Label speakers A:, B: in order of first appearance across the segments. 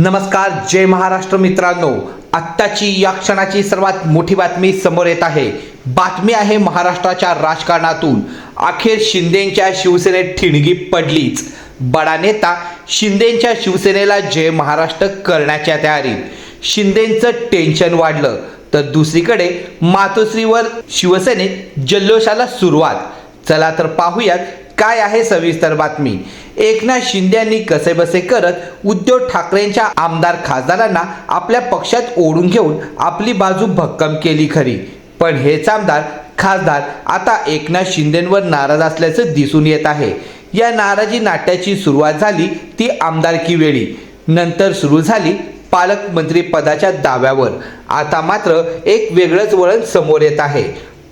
A: नमस्कार जय महाराष्ट्र मित्रांनो. आत्ताची या क्षणाची सर्वात मोठी बातमी समोर येत आहे. बातमी आहे महाराष्ट्राच्या राजकारणातून. अखेर शिंदेच्या शिवसेनेत ठिणगी पडलीच. बडा नेता शिंदेच्या शिवसेनेला जय महाराष्ट्र करण्याच्या तयारीत. शिंदेचं टेन्शन वाढलं. तर दुसरीकडे मातोश्रीवर शिवसेनेत जल्लोषाला सुरुवात. चला तर पाहूयात काय आहे सविस्तर बातमी. एकनाथ शिंदे यांनी कसेबसे करत उद्धव ठाकरेंच्या आमदार खासदारांना आपल्या पक्षात ओढून घेऊन आपली बाजू भक्कम केली खरी. पण हेच आमदार खासदार आता एकनाथ शिंदेंवर नाराज असल्याचं दिसून येत आहे. या नाराजी नाट्याची सुरुवात झाली ती आमदारकी वेळी. नंतर सुरू झाली पालकमंत्री पदाच्या दाव्यावर. आता मात्र एक वेगळंच वळण समोर येत आहे.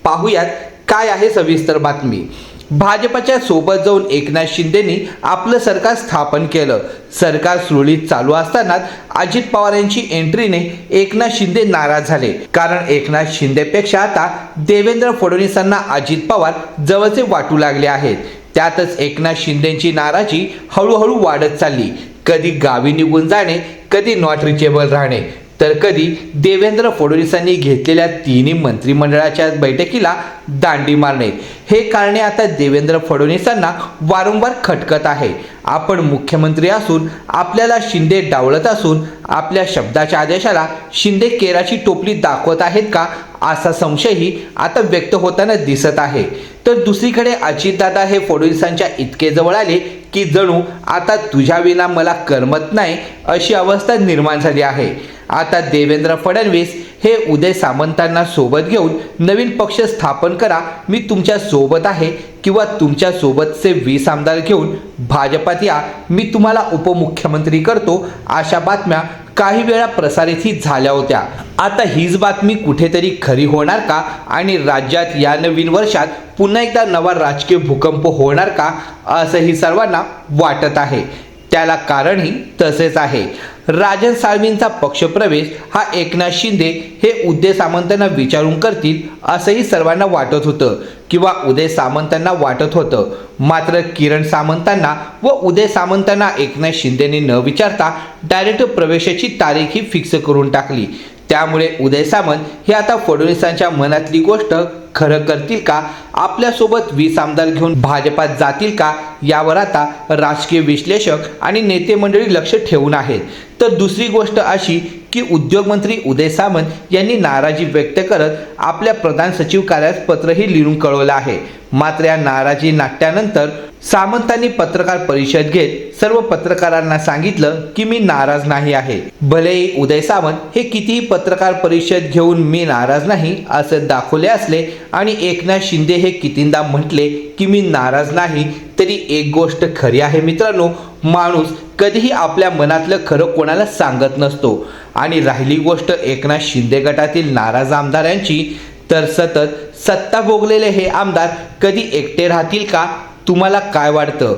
A: पाहुयात काय आहे सविस्तर बातमी. भाजपच्या सोबत जाऊन एकनाथ शिंदेनी आपलं सरकार स्थापन केलं. सरकार सुरळीत चालू असतानाच अजित पवार यांची एंट्रीने एकनाथ शिंदे नाराज झाले. कारण एकनाथ शिंदेपेक्षा आता देवेंद्र फडणवीसांना अजित पवार जवळचे वाटू लागले आहेत. त्यातच एकनाथ शिंदेची नाराजी हळूहळू वाढत चालली. कधी गावी निघून जाणे कधी नॉट रिचेबल राहणे. तर कधी देवेंद्र फडणवीसांनी घेतलेल्या तिन्ही मंत्रिमंडळाच्या बैठकीला दांडी मारणे. हे कारणे आता देवेंद्र फडणवीसांना वारंवार खटकत आहे. आपण मुख्यमंत्री असून आपल्याला शिंदे डावलत असून आपल्या शब्दाच्या आदेशाला शिंदे केराची टोपली दाखवत आहेत का असा संशयही आता व्यक्त होताना दिसत आहे. तर दुसरीकडे अजितदादा हे फडणवीसांच्या इतके जवळ आले की जणू आता तुझ्या विना मला करमत नाही अशी अवस्था निर्माण झाली आहे. आता देवेंद्र फडणवीस हे उदय सामंतांना सोबत घेऊन नवीन पक्ष स्थापन करा. मी तुमच्यासोबत आहे किंवा तुमच्या सोबतचे वीस आमदार घेऊन भाजपात या. मी तुम्हाला उपमुख्यमंत्री करतो. अशा बातम्या काही वेळा प्रसारितही झाल्या होत्या. आता हीच बातमी कुठेतरी खरी होणार का? आणि राज्यात या नवीन वर्षात पुन्हा एकदा नवा राजकीय भूकंप होणार का? असंही सर्वांना वाटत आहे. त्याला कारणही तसेच आहे. राजन साळवींचा पक्षप्रवेश हा एकनाथ शिंदे हे उदय सामंतांना विचारून करतील असंही सर्वांना वाटत होतं किंवा उदय सामंतांना वाटत होतं. मात्र किरण सामंतांना व उदय सामंतांना एकनाथ शिंदेने न विचारता डायरेक्ट प्रवेशाची तारीख ही फिक्स करून टाकली. त्यामुळे उदय सामंत हे आता फडणवीसांच्या मनातली गोष्ट खरं करतील का? आपल्यासोबत वीस आमदार घेऊन भाजपात जातील का यावर आता राजकीय विश्लेषक आणि नेते मंडळी लक्ष ठेवून आहेत. तर दुसरी गोष्ट अशी की उद्योगमंत्री उदय सामंत यांनी नाराजी व्यक्त करत आपल्या प्रधान सचिव कार्यास पत्रही लिहून कळवलं आहे. मात्र या नाराजी नाट्यानंतर सामंतांनी पत्रकार परिषद घेत सर्व पत्रकारांना सांगितलं की मी नाराज नाही आहे. भलेही उदय सामंत हे कितीही पत्रकार परिषद घेऊन मी नाराज नाही असं दाखवले असले आणि एकनाथ शिंदे हे कितींदा म्हटले की मी नाराज नाही तरी एक गोष्ट खरी आहे मित्रांनो माणूस कधीही आपल्या मनातलं खरं कोणाला सांगत नसतो. आणि राहिली गोष्ट एकनाथ शिंदे गटातील नाराज आमदारांची तर सतत सत्ता भोगलेले हे आमदार कधी एकटे राहतील का? तुम्हाला काय वाटतं?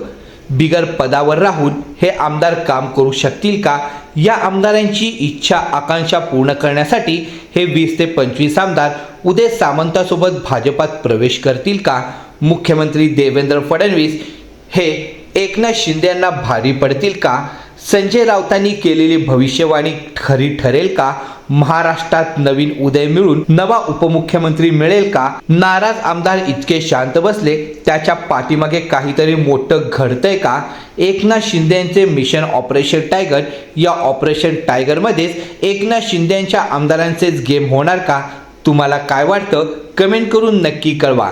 A: बिगर पदावर राहून हे आमदार काम करू शकतील का? या आमदारांची इच्छा आकांक्षा पूर्ण करण्यासाठी हे वीस ते पंचवीस आमदार उदय सामंतासोबत भाजपात प्रवेश करतील का? मुख्यमंत्री देवेंद्र फडणवीस हे एकनाथ शिंदे यांना भारी पडतील का? संजय राऊतांनी केलेली भविष्यवाणी खरी ठरेल का? महाराष्ट्रात नवीन उदय मिळून नवा उपमुख्यमंत्री मिळेल का? नाराज आमदार इतके शांत बसले त्याच्या पाठीमागे काहीतरी मोठं घडतंय का? एकनाथ शिंदेचे मिशन ऑपरेशन टायगर या ऑपरेशन टायगरमध्येच एकनाथ शिंदे यांच्या आमदारांचेच गेम होणार का? तुम्हाला काय वाटतं? कमेंट करून नक्की कळवा.